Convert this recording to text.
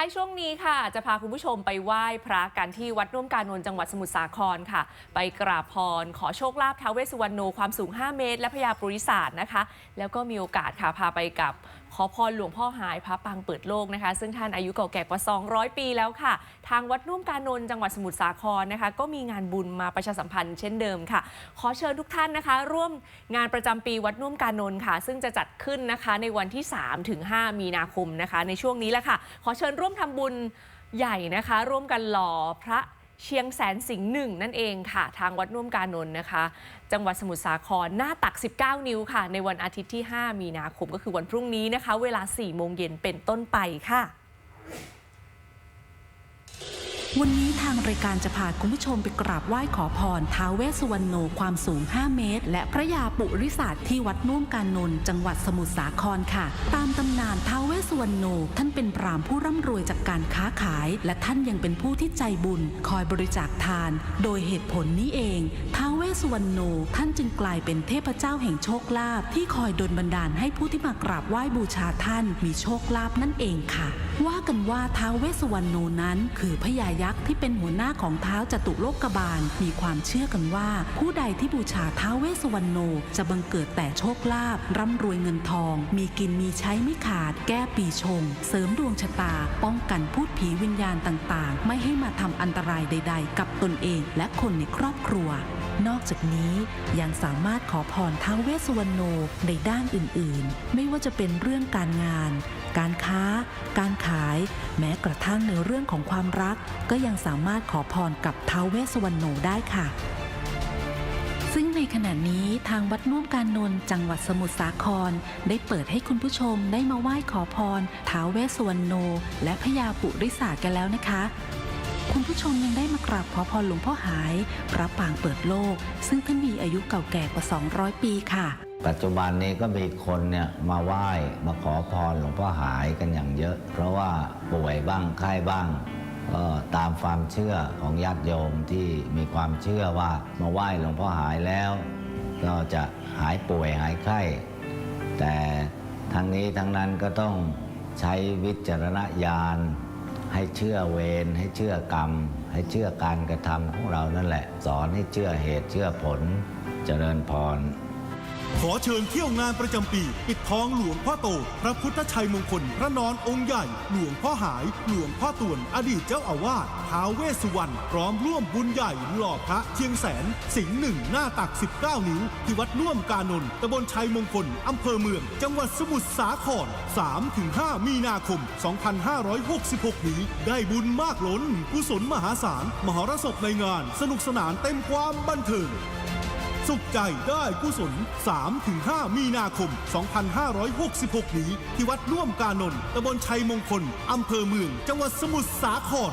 ท้ายช่วงนี้ค่ะ จะพาคุณผู้ชมไปไหว้พระกันที่วัดร่วมการนนท์จังหวัดสมุทรสาครค่ะ ไปกราบพร ขอโชคลาภท้าวเวสสุวรรณโนความสูง 5 เมตร และพญาปุริศาสตร์นะคะ แล้วก็มีโอกาสค่ะพาไปกับขอพรหลวงพ่อหายพระปางเปิดโลกนะคะ ซึ่งท่านอายุเก่าแก่กว่า 200 ปีแล้วค่ะ ทางวัดร่วมการนนท์จังหวัดสมุทรสาครนะคะ ก็มีงานบุญมาประชาสัมพันธ์เช่นเดิมค่ะ ขอเชิญทุกท่านนะคะ ร่วมงานประจำปีวัดร่วมการนนท์ค่ะ ซึ่งจะจัดขึ้นนะคะในวันที่3ถึง5มีนาคมนะคะ ในช่วงนี้แหละค่ะ ขอเชิญร่วมวมทำบุญใหญ่นะคะ ร่วมกันหล่อพระเชียงแสนสิงห์หนึ่งนั่นเองค่ะ ทางวัดร่วมการนนท์นะคะ จังหวัดสมุทรสาครหน้าตัก 19 นิ้วค่ะ ในวันอาทิตย์ที่ 5 มีนาคมก็คือวันพรุ่งนี้นะคะ เวลา 4 โมงเย็นเป็นต้นไปค่ะ วันนี้ทางรายการจะพาคุณผู้ชมไปกราบไหว้ขอพรท้าวเวสสุวรรณโนความสูง 5 เมตร และพระยาปุริศาสตร์ที่วัดน่วมการนนท์จังหวัดสมุทรสาครค่ะ ตามตำนานท้าวเวสสุวรรณโน ท่านเป็นพรามผู้ร่ำรวยจากการค้าขาย และท่านยังเป็นผู้ที่ใจบุญ คอยบริจาคทาน โดยเหตุผลนี้เองท้าวเวสสุวรรณโน ท่านจึงกลายเป็นเทพเจ้าแห่งโชคลาภที่คอยดลบันดาลให้ผู้ที่มากราบไหว้บูชาท่าน มีโชคลาภนั่นเองค่ะ ว่ากันว่าท้าวเวสสุวรรณโนนั้น คือพญายยักษ์ที่เป็นหัวหน้าของเท้าจตุโลกบาล มีความเชื่อกันว่า ผู้ใดที่บูชาท้าวเวสุวรรณโน จะบังเกิดแต่โชคลาภร่ำรวยเงินทอง มีกินมีใช้ไม่ขาด แก้ปีชง เสริมดวงชะตา ป้องกันพูดผีวิญญาณต่างๆ ไม่ให้มาทำอันตรายใด ๆ กับตนเองและคนในครอบครัว นอกจากนี้ยังสามารถขอพรท้าวเวสสุวรรณโนในด้านอื่นๆ ไม่ว่าจะเป็นเรื่องการงาน การค้า การขาย แม้กระทั่งในเรื่องของความรักก็ยังสามารถขอพรกับท้าวเวสวรรณโนได้ค่ะ ซึ่งในขณะนี้ทางวัดน่วมการนนท์จังหวัดสมุทรสาคร ได้เปิดให้คุณผู้ชมได้มาไหว้ขอพรท้าวเวสวรรณโน และพญาปุริศาสกันแล้วนะคะคุณผู้ชมยังได้มากราบขอพรหลวงพ่อหายพระปางเปิดโลก ซึ่งท่านมีอายุเก่าแก่กว่า 200 ปีค่ะ ปัจจุบันนี้ก็มีคนเนี่ยมาไหว้มาขอพรหลวงพ่อหายกันอย่างเยอะ เพราะว่าป่วยบ้างไข้บ้าง ก็ตามความเชื่อของญาติโยมที่มีความเชื่อว่ามาไหว้หลวงพ่อหายแล้ว ก็จะหายป่วยหายไข้ แต่ทั้งนี้ทั้งนั้นก็ต้องใช้วิจารณญาณ ให้เชื่อเวรให้เชื่อกรรม ให้เชื่อการกระทำของเรานั่นแหละ สอนให้เชื่อเหตุเชื่อผลเจริญพร ขอเชิญเที่ยวงานประจำปี ปิดทองหลวงพ่อโต พระพุทธชัยมงคล พระนอนองค์ใหญ่ หลวงพ่อหาย หลวงพ่อต่วนอดีตเจ้าอาวาสท้าวเวสสุวรรณพร้อมร่วมบุญใหญ่หล่อพระเชียงแสน สิงห์หนึ่งหน้าตัก 19 นิ้ว ที่วัดน่วมกานนท์ตำบลชัยมงคลอำเภอเมือง จังหวัดสมุทรสาคร 3-5 มีนาคม 2566 นี้ได้บุญมากล้นกุศลมหาศาลมหรสพในงาน สนุกสนานเต็มความบันเทิง สุขใจได้กุศล 3-5 มีนาคม 2566 นี้ ที่วัดร่วมกานนท์ตำบลชัยมงคล อำเภอเมือง จังหวัดสมุทรสาคร